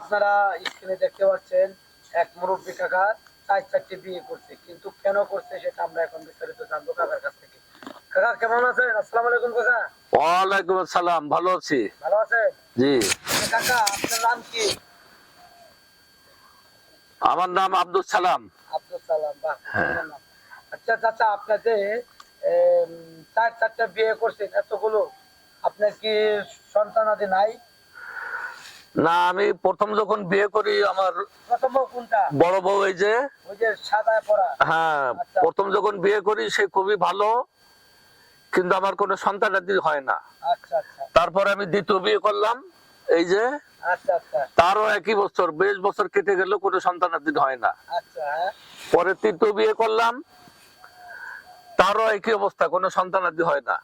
আপনারা স্ক্রিনে দেখতে পাচ্ছেন এক মুরব্বী কাকা চার চারটি বিয়ে করছে। কিন্তু কেন করছে সেটা আমরা এখন বিস্তারিত জানব কাকার কাছ থেকে। কাকা কেমন আছেন? আসসালামু আলাইকুম কাকা। ওয়ালাইকুম আসসালাম ভালো আছি। ভালো আছেন? জি। কাকা আপনার নাম কি? আমার নাম আব্দুল সালাম। আব্দুল সালাম বাহ হ্যাঁ। আচ্ছা চাচা আপনাদের এম, চার চারটা বিয়ে করছেন এতগুলো। আপনার কি সন্তানাদি নাই? না আমি প্রথম যখন বিয়ে করি আমার বড় বউ এই যে। হ্যাঁ আচ্ছা। প্রথম যখন বিয়ে করি সে খুবই ভালো কিন্তু আমার কোনো সন্তানাদি হয় না। আচ্ছা আচ্ছা। তারপরে আমি দ্বিতীয় বিয়ে করলাম এই যে। তারও একই বছর বেশ বছর কেটে গেল কোনো সন্তানাদি হয় না। হ্যাঁ। পরে তৃতীয় বিয়ে করলাম তারও একই অবস্থা কোনো সন্তানাদি হয় না।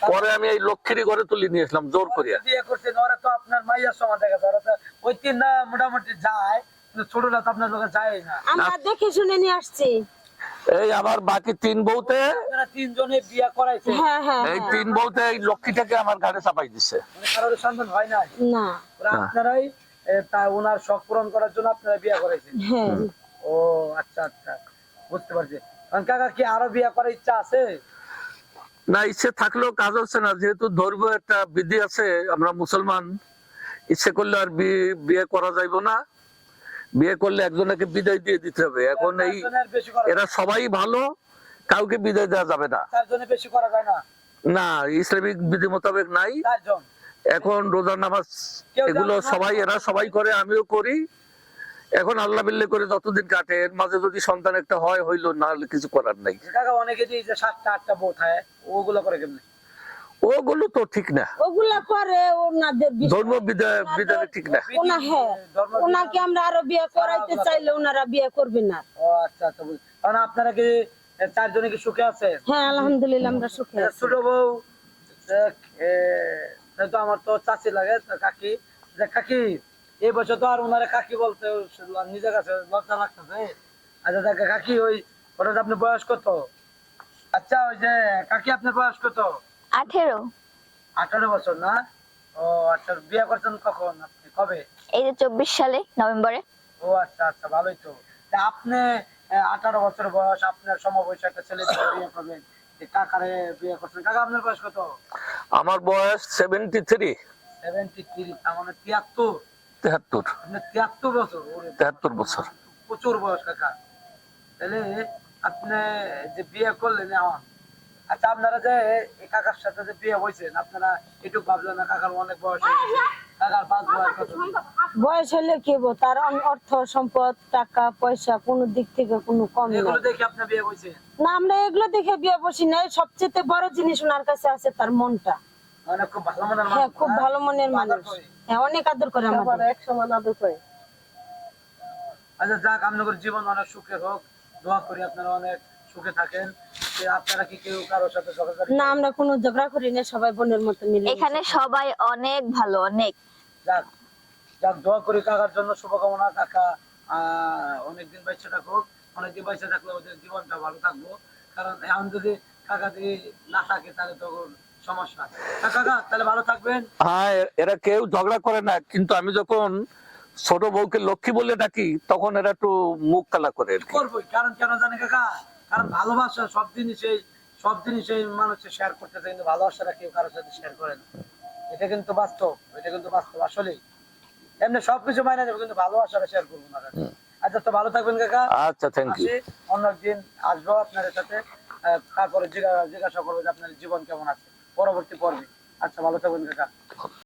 পরে আমি এই লক্ষ্মীরই ঘরে তুলে নিয়েছিলাম জোর করিয়া। বিয়ে করছেন ওরা তো আপনার মাইয়ার সমান দেখা ওরা তো ওই তিন না মোটামুটি যায় ছোটরা তো আপনার লোকে যায় না। আমরা দেখে শুনে নিয়ে আসছি। এই আমার বাকি তিন বউতে তিনজনে বিয়ে করাইছে হ্যাঁ হ্যাঁ এই হ্যাঁ। তিন বউতে এই লক্ষ্মীটাকে আমার ঘাড়ে চাপাই দিচ্ছে মানে কারোর সন্তান হয় নাই? না। ওরা হ্যাঁ। আপনারাই তা ওনার শখ পূরণ করার জন্য আপনারা বিয়ে করাইছেন। হ্যাঁ। ও আচ্ছা আচ্ছা। বুঝতে পারছি। কারণ কাকা কি আরও বিয়ে করার ইচ্ছা আছে? না ইচ্ছে থাকলেও কাজ হচ্ছে না। যেহেতু ধর্মীয় একটা বিধি আছে আমরা মুসলমান ইচ্ছে করলে আর বিয়ে করা যাইব না। বিয়ে করলে একজনকে বিদায় দিয়ে দিতে হবে। এখন এই এরা সবাই ভালো কাউকে বিদায় দেওয়া যাবে না। চারজনের বেশি করা যায় না? না ইসলামিক বিধি মোতাবেক নাই। এখন রোজা নামাজ এগুলো সবাই এরা সবাই করে আমিও করি। এখন আল্লাহ বিল্লে করে যতদিন কাটে এর মাঝে যদি সন্তান একটা হয় হইল না হলে কিছু করার নাই। কাকা অনেকে যে সাতটা আটটা বউ থাকে ওগুলো করে কেমনি? ওগুলো তো ঠিক না। ওগুলা করে ওনাদের ধর্ম বিধানে ঠিক না। ওনা হ্যাঁ ওনাকে আমরা আরও বিয়ে করাইতে চাইলে ওনারা বিয়ে করবে না। ও আচ্ছা আচ্ছা কারণ আপনারা কি চারজনে কি সুখে আছে হ্যাঁ আলহামদুলিল্লাহ আমরা সুখে আছি। ছোট বউ দেখ, এ, এ তো আমার তো চাচি লাগে কাকি যে কাকি এই বছর তো আর ওনারে কাকি বলতে নিজের কাছে লজ্জা লাগতেছে। আচ্ছা দেখ কাকি ওই ওটা যে আপনার বয়স কত? আচ্ছা ওই যে কাকি আপনার বয়স কত? আঠেরো। আঠারো বছর না? ও আচ্ছা বিয়ে করছেন কখন আপনি? কবে? এই যে চব্বিশ সালে নভেম্বরে। ও আচ্ছা আচ্ছা ভালোই তো। আপনি আঠারো বছর বয়স আপনার সমবয়সী একটা ছেলে বিয়ে করবেন। কাকারে বিয়ে করছেন। কাকা আপনার বয়স কত? আমার বয়স সেভেন্টি থ্রি সেভেন্টি থ্রি তার মানে তিয়াত্তর। তেহাত্তর। আপনার তিয়াত্তর বছর তেহাত্তর বছর। প্রচুর বয়স কাকা। তাহলে আপনি যে বিয়ে করলেন এখন আচ্ছা আপনারা যে কাকার সাথে যে বিয়ে হয়েছেন আপনারা একটু ভাবলেন না কাকার অনেক বয়স কাকার পাঁচ বয়স বয়স হলে কি তার অর্থ সম্পদ টাকা পয়সা কোনো দিক থেকে কোনো কম এগুলো দেখে বিয়ে না আমরা এগুলো দেখে বিয়ে বসি না। সবচেয়ে বড় জিনিস ওনার কাছে আছে তার মনটা। খুব ভালো মনের হ্যাঁ মানুষ, খুব ভালো মনের মানুষ। হ্যাঁ অনেক আদর করে আমাদের। এক সমান আদর করে। আচ্ছা যাক আপনাদের জীবন অনেক সুখে হোক। দোয়া করি আপনারা অনেক সুখে থাকেন। আপনারা কি কেউ কারোর সাথে ঝগড়া না আমরা কোনো ঝগড়া করি না সবাই বোনের মতো মিলে এখানে সবাই অনেক ভালো অনেক। যাক যাক দোয়া করি কাকার জন্য শুভকামনা। কাকা আহ, অনেকদিন বাইচে থাকুক। অনেকদিন বাইচে থাকলে ওদের জীবনটা ভালো থাকব। কারণ এখন যদি কাকা যদি না থাকে তাহলে তো ওর সমস্যা কাকা তাহলে ভালো থাকবেন। হ্যাঁ এরা কেউ ঝগড়া করে না কিন্তু আমি যখন ছোট বউকে লক্ষ্মী বলে ডাকি তখন এরা একটু মুখ কালা করে কারণ কেন জানে কাকা? কারণ ভালোবাসা সব জিনিসই সব মানুষের শেয়ার করতে চায় কিন্তু ভালোবাসাটা কেউ কারোর সাথে শেয়ার করে না। এটা কিন্তু বাস্তব এটা কিন্তু বাস্তব আসলেই। এমনি সবকিছু মাইনে যাবে কিন্তু ভালোবাসাটা শেয়ার করব না। আচ্ছা তো ভালো থাকবেন কাকা। আচ্ছা থ্যাংক ইউ অন্য একদিন আসব আপনার সাথে। তারপরে জিজ্ঞাসা করব যে আপনার জীবন কেমন আছে। পরবর্তী পর্বে। আচ্ছা ভালো থাকবেন কাকা।